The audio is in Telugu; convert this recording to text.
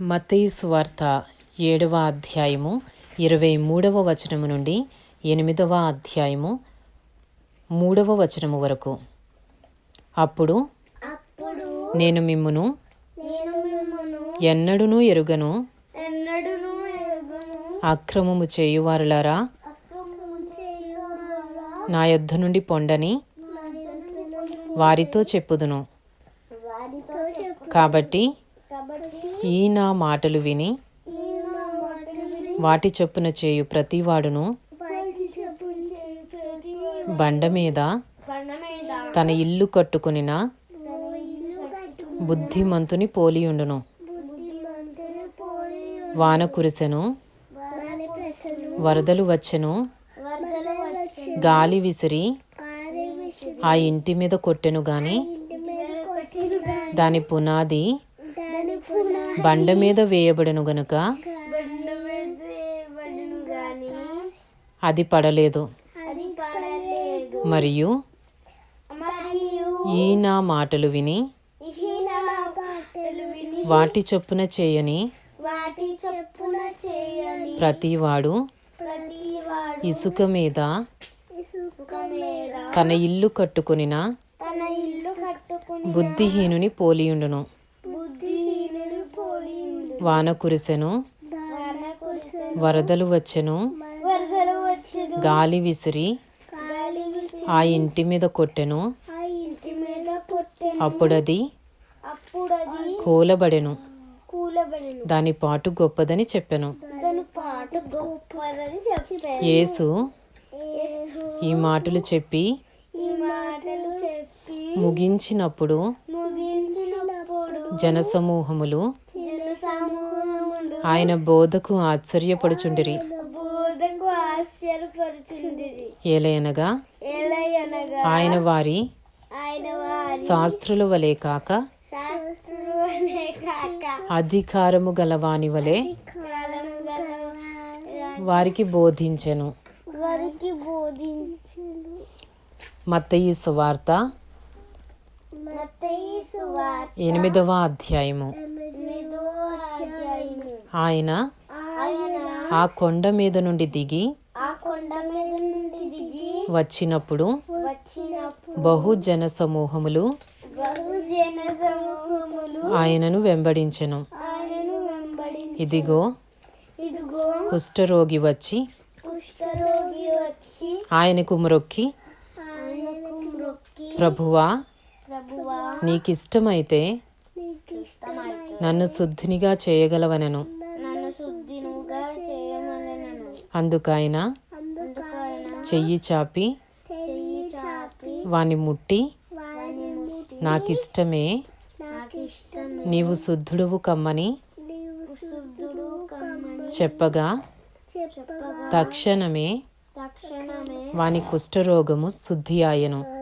మత్తయి సువార్త ఏడవ అధ్యాయము ఇరవై మూడవ వచనము నుండి ఎనిమిదవ అధ్యాయము మూడవ వచనము వరకు. అప్పుడు నేను మిమ్మును నేను మిమ్మను ఎన్నడునూ ఎరుగను. అక్రమము చేయువారులారా? నా యొద్ద నుండి పొండని వారితో చెప్పుదును. కాబట్టి ఈ నా మాటలు విని వాటి చొప్పున చేయు ప్రతివాడును బండ మీద తన ఇల్లు కట్టుకునిన బుద్ధిమంతుని పోలియుండును వాన కురిసెను వరదలు వచ్చెను గాలి విసిరి ఆ ఇంటి మీద కొట్టెను గాని దాని పునాది బండ మీద వేయబడెను గనుక అది పడలేదు. మరియు ఈ నా మాటలు విని వాటి చొప్పున చేయని ప్రతివాడు ప్రతి వాడు ఇసుక మీద తన ఇల్లు కట్టుకునిన బుద్ధిహీనుని పోలియుండును. వాన కురిసెను. వరదలు వచ్చెను. గాలి విసిరి ఆ ఇంటి మీద కొట్టెను. అప్పుడది అప్పుడు అది కూలబడెను. దాని పాటు గొప్పదని చెప్పెను. యేసు ఈ మాటలు చెప్పి ముగించినప్పుడు జనసమూహములు ఆయన బోధకు ఆశ్చర్యపడుచుండిరి. ఏలయనగా ఆయన వారి శాస్త్రుల వలె కాక శాస్త్రులు వలె కాక అధికారము గలవాని వలె వారికి బోధించెను. మత్తయి సువార్త ఎనిమిదవ అధ్యాయము. ఆయన ఆ కొండ మీద నుండి దిగి వచ్చినప్పుడు బహుజన బహు జన సమూహములు ఆయనను వెంబడించెను. ఇదిగో కుష్ఠరోగి వచ్చి ఆయనకు మ్రొక్కి ప్రభువా నీకిష్టమైతే నన్ను శుద్ధినిగా చేయగలవనెను. అందుకైన చెయ్యి చాపి వాని ముట్టి నాకిష్టమే. నాకు నీవు శుద్ధుడువు కమ్మని చెప్పగా తక్షణమే తక్షణమే వాని కుష్ఠరోగము శుద్ధి ఆయను.